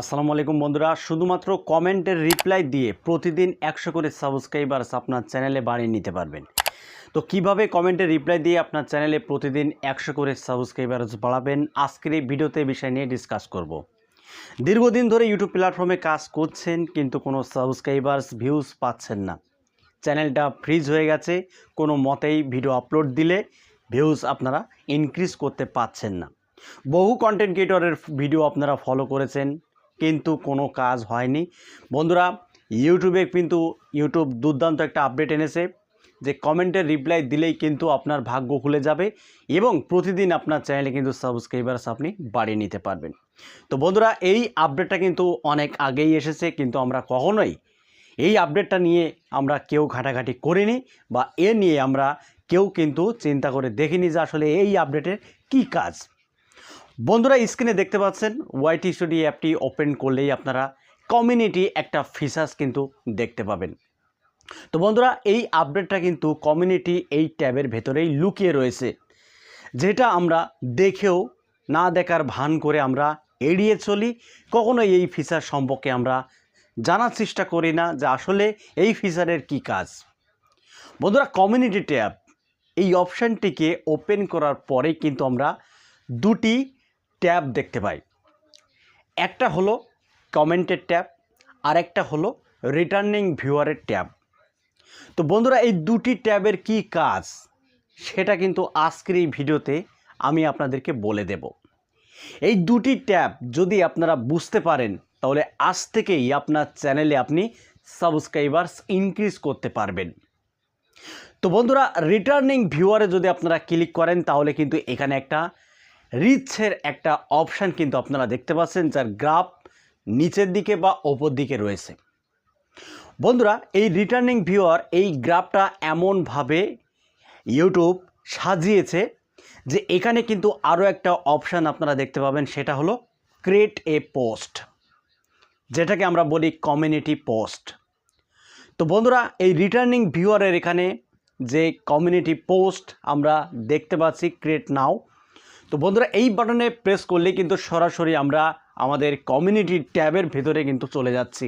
আসসালামু আলাইকুম বন্ধুরা। শুধুমাত্র কমেন্টের রিপ্লাই দিয়ে প্রতিদিন একশো করে সাবস্ক্রাইবার্স আপনার চ্যানেলে বাড়িয়ে নিতে পারবেন। তো কীভাবে কমেন্টের রিপ্লাই দিয়ে আপনার চ্যানেলে প্রতিদিন একশো করে সাবস্ক্রাইবার্স বাড়াবেন, আজকের এই ভিডিওতে বিষয় নিয়ে ডিসকাস করব। দীর্ঘদিন ধরে ইউটিউব প্ল্যাটফর্মে কাজ করছেন, কিন্তু কোনো সাবস্ক্রাইবার্স ভিউজ পাচ্ছেন না। চ্যানেলটা ফ্রিজ হয়ে গেছে, কোনো মতেই ভিডিও আপলোড দিলে ভিউজ আপনারা ইনক্রিজ করতে পাচ্ছেন না। বহু কন্টেন্ট ক্রিয়েটরের ভিডিও আপনারা ফলো করেছেন কিন্তু কোনো কাজ হয়নি। বন্ধুরা ইউটিউবে কিন্তু ইউটিউব দুর্দান্ত একটা আপডেট এনেছে, যে কমেন্টের রিপ্লাই দিলেই কিন্তু আপনার ভাগ্য খুলে যাবে এবং প্রতিদিন আপনার চ্যানেলে কিন্তু সাবস্ক্রাইবার্স আপনি বাড়িয়ে নিতে পারবেন। তো বন্ধুরা, এই আপডেটটা কিন্তু অনেক আগেই এসেছে, কিন্তু আমরা কখনোই এই আপডেটটা নিয়ে আমরা কেউ ঘাটাঘাটি করিনি বা এ নিয়ে আমরা কেউ কিন্তু চিন্তা করে দেখিনি যে আসলে এই আপডেটের কী কাজ। বন্ধুরা স্ক্রিনে দেখতে পাচ্ছেন ওয়াইটি স্টুডিও অ্যাপটি ওপেন করলেই আপনারা কমিউনিটি একটা ফিচার্স কিন্তু দেখতে পাবেন। তো বন্ধুরা, এই আপডেটটা কিন্তু কমিউনিটি এই ট্যাবের ভেতরেই লুকিয়ে রয়েছে, যেটা আমরা দেখেও না দেখার ভান করে আমরা এড়িয়ে চলি। কখনো এই ফিচার সম্পর্কে আমরা জানার চেষ্টা করি না যে আসলে এই ফিচারের কি কাজ। বন্ধুরা কমিউনিটি ট্যাব এই অপশানটিকে ওপেন করার পরে কিন্তু আমরা দুটি ট্যাব দেখতে পাই। একটা হলো কমেন্টের ট্যাব আর একটা হলো রিটার্নিং ভিউয়ারের ট্যাব। তো বন্ধুরা, এই দুটি ট্যাবের কি কাজ? সেটা কিন্তু আজকের এই ভিডিওতে আমি আপনাদেরকে বলে দেব। এই দুটি ট্যাব যদি আপনারা বুঝতে পারেন, তাহলে আজ থেকেই আপনার চ্যানেলে আপনি সাবস্ক্রাইবার্স ইনক্রিজ করতে পারবেন। তো বন্ধুরা রিটার্নিং ভিউয়ারে যদি আপনারা ক্লিক করেন, তাহলে কিন্তু এখানে একটা রিচের একটা অপশান কিন্তু আপনারা দেখতে পাচ্ছেন, যার গ্রাফ নিচের দিকে বা ওপর দিকে রয়েছে। বন্ধুরা, এই রিটার্নিং ভিউয়ার এই গ্রাফটা এমনভাবে ইউটিউব সাজিয়েছে যে এখানে কিন্তু আরও একটা অপশান আপনারা দেখতে পাবেন, সেটা হলো ক্রিয়েট এ পোস্ট যেটাকে আমরা বলি কমিউনিটি পোস্ট তো বন্ধুরা, এই রিটার্নিং ভিউয়ারের এখানে যে কমিউনিটি পোস্ট আমরা দেখতে পাচ্ছি ক্রিয়েট নাও তো বন্ধুরা, এই বাটনে প্রেস করলে কিন্তু সরাসরি আমরা আমাদের কমিউনিটি ট্যাবের ভেতরে কিন্তু চলে যাচ্ছি।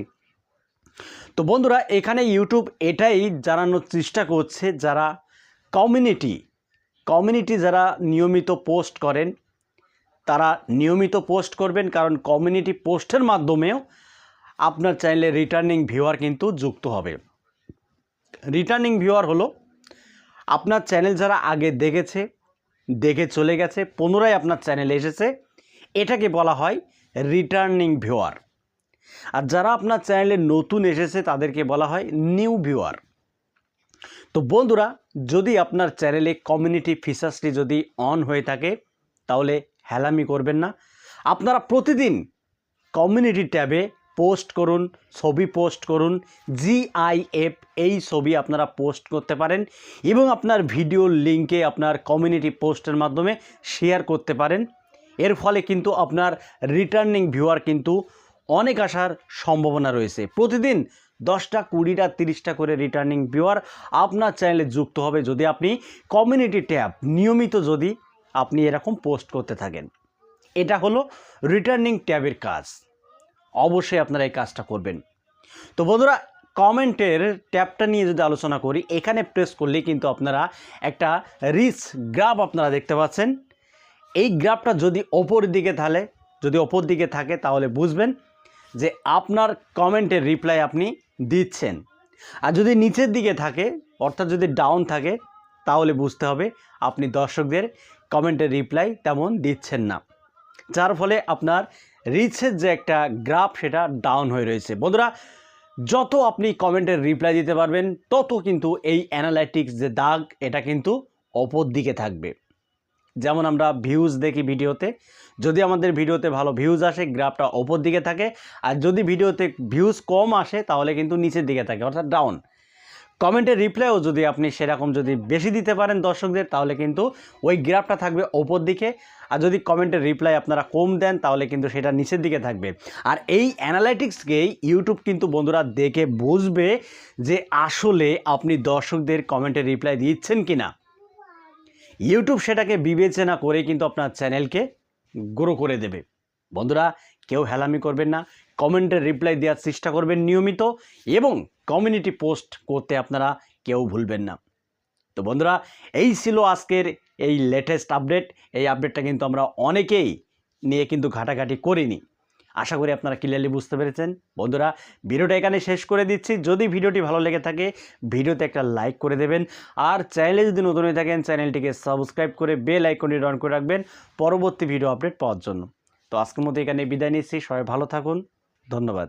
তো বন্ধুরা, এখানে ইউটিউব এটাই জানানোর চেষ্টা করছে যারা কমিউনিটি কমিউনিটি যারা নিয়মিত পোস্ট করেন, তারা নিয়মিত পোস্ট করবেন কারণ কমিউনিটি পোস্টের মাধ্যমেও আপনার চ্যানেলে রিটার্নিং ভিউয়ার কিন্তু যুক্ত হবে। রিটার্নিং ভিউয়ার হলো আপনার চ্যানেল যারা আগে দেখেছে দেখে চলে গেছে, পুনরায় আপনার চ্যানেলে এসেছে। এটাকে বলা হয় রিটার্নিং ভিউয়ার আর যারা আপনার চ্যানেলে নতুন এসেছে, তাদেরকে বলা হয় নিউ ভিউয়ার তো বন্ধুরা, যদি আপনার চ্যানেলে কমিউনিটি ফিচার্সটি যদি অন হয়ে থাকে, তাহলে হেলামি করবেন না। আপনারা প্রতিদিন কমিউনিটি ট্যাবে পোস্ট করুন, ছবি পোস্ট করুন জিআইএফ এই ছবি আপনারা পোস্ট করতে পারেন এবং আপনার ভিডিও লিঙ্কে আপনার কমিউনিটি পোস্টের মাধ্যমে শেয়ার করতে পারেন। এর ফলে কিন্তু আপনার রিটার্নিং ভিউয়ার কিন্তু অনেক আসার সম্ভাবনা রয়েছে। প্রতিদিন দশটা, কুড়িটা, তিরিশটা করে রিটার্নিং ভিউয়ার আপনার চ্যানেলে যুক্ত হবে যদি আপনি কমিউনিটি ট্যাব নিয়মিত যদি আপনি এরকম পোস্ট করতে থাকেন। এটা হলো রিটার্নিং ট্যাবের কাজ। অবশ্যই আপনারা এই কাজটা করবেন। তো বন্ধুরা, কমেন্টের ট্যাবটা নিয়ে যদি আলোচনা করি, এখানে প্রেস করলেই কিন্তু আপনারা একটা রিচ গ্রাফ আপনারা দেখতে পাচ্ছেন। এই গ্রাফটা যদি ওপর দিকে তাহলে যদি ওপর দিকে থাকে, তাহলে বুঝবেন যে আপনার কমেন্টের রিপ্লাই আপনি দিচ্ছেন। আর যদি নিচের দিকে থাকে, অর্থাৎ যদি ডাউন থাকে, তাহলে বুঝতে হবে আপনি দর্শকদের কমেন্টের রিপ্লাই তেমন দিচ্ছেন না। যার ফলে আপনার রিচের যে একটা গ্রাফ, সেটা ডাউন হয়ে রয়েছে। বন্ধুরা, যত আপনি কমেন্টের রিপ্লাই দিতে পারবেন, তত কিন্তু এই অ্যানালাইটিক্স যে দাগ, এটা কিন্তু অপর দিকে থাকবে। যেমন আমরা ভিউজ দেখি ভিডিওতে, যদি আমাদের ভিডিওতে ভালো ভিউজ আসে, গ্রাফটা ওপর দিকে থাকে, আর যদি ভিডিওতে ভিউজ কম আসে, তাহলে কিন্তু নিচের দিকে থাকে, অর্থাৎ ডাউন কমেন্টের রিপ্লাইও যদি আপনি সেরকম যদি বেশি দিতে পারেন দর্শকদের, তাহলে কিন্তু ওই গ্রাফটা থাকবে ওপর দিকে। আর যদি কমেন্টের রিপ্লাই আপনারা কম দেন, তাহলে কিন্তু সেটা নিচের দিকে থাকবে। আর এই অ্যানালাইটিক্সকেই ইউটিউব কিন্তু বন্ধুরা দেখে বুঝবে যে আসলে আপনি দর্শকদের কমেন্টের রিপ্লাই দিচ্ছেন কি না ইউটিউব সেটাকে বিবেচনা করে কিন্তু আপনার চ্যানেলকে গ্রো করে দেবে। বন্ধুরা, কেউ হেলামি করবেন না, কমেন্টের রিপ্লাই দেওয়ার চেষ্টা করবেন নিয়মিত এবং কমিউনিটি পোস্ট করতে আপনারা কেউ ভুলবেন না। তো বন্ধুরা, এই ছিল আজকের এই লেটেস্ট আপডেট এই আপডেটটা কিন্তু আমরা অনেকেই নিয়ে কিন্তু ঘাটাঘাটি করিনি। আশা করি আপনারা ক্লিয়ারলি বুঝতে পেরেছেন। বন্ধুরা, ভিডিওটা এখানে শেষ করে দিচ্ছি। যদি ভিডিওটি ভালো লেগে থাকে, ভিডিওতে একটা লাইক করে দেবেন। আর চ্যানেলে যদি নতুন হয়ে থাকেন চ্যানেলটিকে সাবস্ক্রাইব করে বেল আইকনটি অন করে রাখবেন। পরবর্তী ভিডিও আপডেট পাওয়ার জন্য। তো আজকের মতো এখানে বিদায় নিচ্ছি। সবাই ভালো থাকুন। ধন্যবাদ।